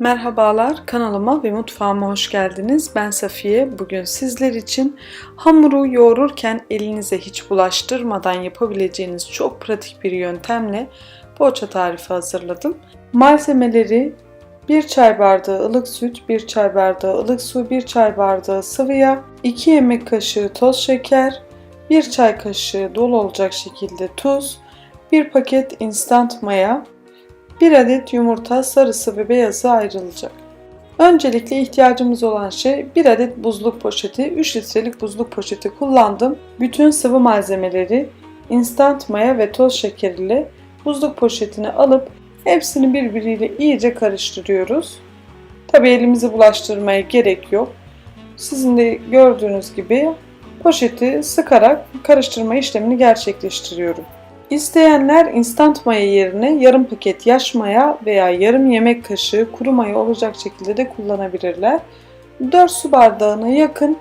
Merhabalar, kanalıma ve mutfağıma hoş geldiniz. Ben Safiye. Bugün sizler için hamuru yoğururken elinize hiç bulaştırmadan yapabileceğiniz çok pratik bir yöntemle poğaça tarifi hazırladım. Malzemeleri 1 çay bardağı ılık süt, 1 çay bardağı ılık su, 1 çay bardağı sıvı yağ, 2 yemek kaşığı toz şeker, 1 çay kaşığı dolu olacak şekilde tuz, 1 paket instant maya, 1 adet yumurta sarısı ve beyazı ayrılacak. Öncelikle ihtiyacımız olan şey 1 adet buzluk poşeti, 3 litrelik buzluk poşeti kullandım. Bütün sıvı malzemeleri instant maya ve toz şeker ile buzluk poşetine alıp hepsini birbiriyle iyice karıştırıyoruz. Tabi elimizi bulaştırmaya gerek yok. Sizin de gördüğünüz gibi poşeti sıkarak karıştırma işlemini gerçekleştiriyorum. İsteyenler instant maya yerine yarım paket yaş maya veya yarım yemek kaşığı kuru maya olacak şekilde de kullanabilirler. 4 su bardağına yakın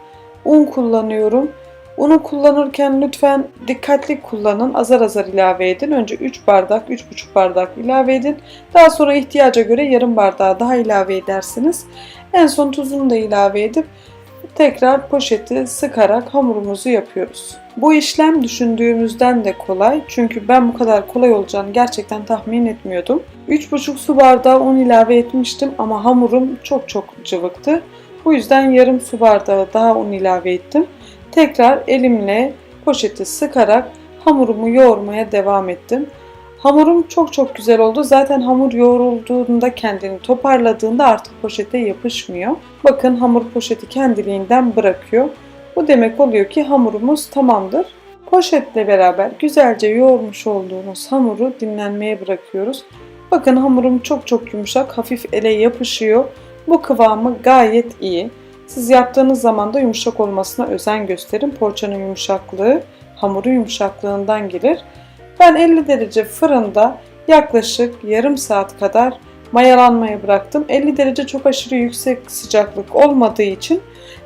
un kullanıyorum. Unu kullanırken lütfen dikkatli kullanın. Azar azar ilave edin. Önce 3 bardak, 3,5 bardak ilave edin. Daha sonra ihtiyaca göre yarım bardağı daha ilave edersiniz. En son tuzunu da ilave edip tekrar poşeti sıkarak hamurumuzu yapıyoruz. Bu işlem düşündüğümüzden de kolay çünkü ben bu kadar kolay olacağını gerçekten tahmin etmiyordum. 3,5 su bardağı un ilave etmiştim ama hamurum çok çok cıvıktı. Bu yüzden yarım su bardağı daha un ilave ettim. Tekrar elimle poşeti sıkarak hamurumu yoğurmaya devam ettim. Hamurum çok çok güzel oldu. Zaten hamur yoğrulduğunda kendini toparladığında artık poşete yapışmıyor. Bakın hamur poşeti kendiliğinden bırakıyor. Bu demek oluyor ki hamurumuz tamamdır. Poşetle beraber güzelce yoğurmuş olduğumuz hamuru dinlenmeye bırakıyoruz. Bakın hamurum çok çok yumuşak, hafif ele yapışıyor. Bu kıvamı gayet iyi. Siz yaptığınız zaman da yumuşak olmasına özen gösterin. Poğaçanın yumuşaklığı hamurun yumuşaklığından gelir. Ben 50 derece fırında yaklaşık yarım saat kadar mayalanmaya bıraktım. 50 derece çok aşırı yüksek sıcaklık olmadığı için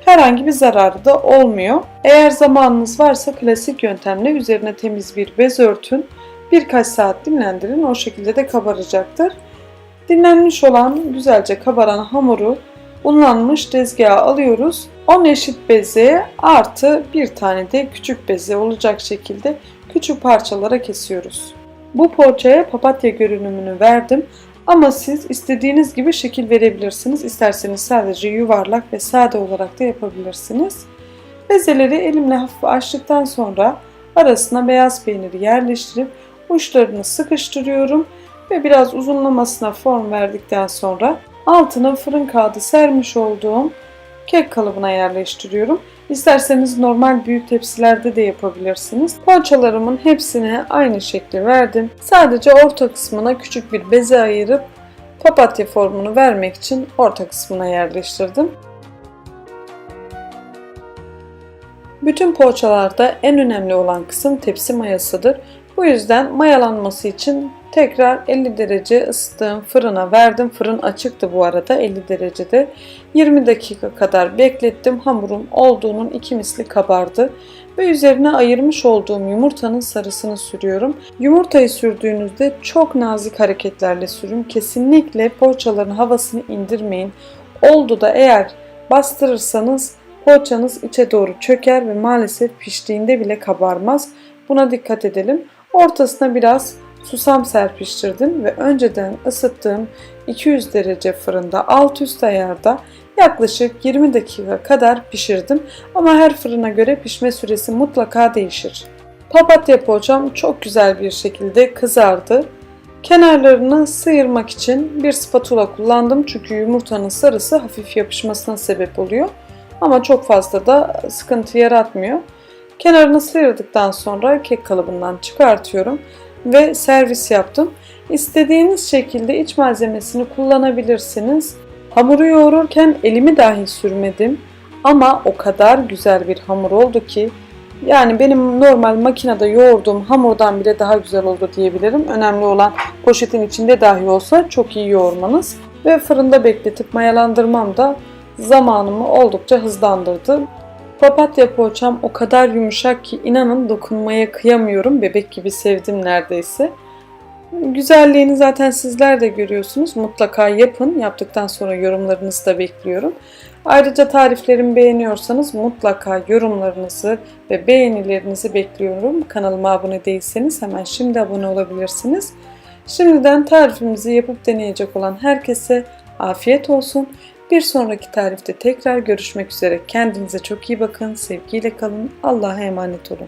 herhangi bir zararı da olmuyor. Eğer zamanınız varsa klasik yöntemle üzerine temiz bir bez örtün. Birkaç saat dinlendirin. O şekilde de kabaracaktır. Dinlenmiş olan güzelce kabaran hamuru unlanmış tezgaha alıyoruz. 10 eşit beze artı bir tane de küçük beze olacak şekilde küçük parçalara kesiyoruz. Bu poğaçaya papatya görünümünü verdim ama siz istediğiniz gibi şekil verebilirsiniz. İsterseniz sadece yuvarlak ve sade olarak da yapabilirsiniz. Bezeleri elimle hafif açtıktan sonra arasına beyaz peyniri yerleştirip uçlarını sıkıştırıyorum ve biraz uzunlamasına form verdikten sonra altına fırın kağıdı sermiş olduğum kek kalıbına yerleştiriyorum. İsterseniz normal büyük tepsilerde de yapabilirsiniz. Poğaçalarımın hepsine aynı şekli verdim. Sadece orta kısmına küçük bir beze ayırıp papatya formunu vermek için orta kısmına yerleştirdim. Bütün poğaçalarda en önemli olan kısım tepsi mayasıdır. Bu yüzden mayalanması için tekrar 50 derece ısıttığım fırına verdim. Fırın açıktı bu arada 50 derecede. 20 dakika kadar beklettim. Hamurum olduğunun iki misli kabardı. Ve üzerine ayırmış olduğum yumurtanın sarısını sürüyorum. Yumurtayı sürdüğünüzde çok nazik hareketlerle sürün. Kesinlikle poğaçaların havasını indirmeyin. Oldu da eğer bastırırsanız poğaçanız içe doğru çöker ve maalesef piştiğinde bile kabarmaz. Buna dikkat edelim. Ortasına biraz susam serpiştirdim ve önceden ısıttığım 200 derece fırında alt üst ayarda yaklaşık 20 dakika kadar pişirdim ama her fırına göre pişme süresi mutlaka değişir. Papatya poğaçam çok güzel bir şekilde kızardı. Kenarlarını sıyırmak için bir spatula kullandım çünkü yumurtanın sarısı hafif yapışmasına sebep oluyor. Ama çok fazla da sıkıntı yaratmıyor. Kenarını sıyırdıktan sonra kek kalıbından çıkartıyorum ve servis yaptım. İstediğiniz şekilde iç malzemesini kullanabilirsiniz. Hamuru yoğururken elimi dahi sürmedim ama o kadar güzel bir hamur oldu ki yani benim normal makinede yoğurduğum hamurdan bile daha güzel oldu diyebilirim. Önemli olan poşetin içinde dahi olsa çok iyi yoğurmanız ve fırında bekletip mayalandırmam da zamanımı oldukça hızlandırdı. Papatya poğaçam o kadar yumuşak ki inanın dokunmaya kıyamıyorum. Bebek gibi sevdim neredeyse. Güzelliğini zaten sizler de görüyorsunuz. Mutlaka yapın. Yaptıktan sonra yorumlarınızı da bekliyorum. Ayrıca tariflerimi beğeniyorsanız mutlaka yorumlarınızı ve beğenilerinizi bekliyorum. Kanalıma abone değilseniz hemen şimdi abone olabilirsiniz. Şimdiden tarifimizi yapıp deneyecek olan herkese afiyet olsun. Bir sonraki tarifte tekrar görüşmek üzere. Kendinize çok iyi bakın. Sevgiyle kalın. Allah'a emanet olun.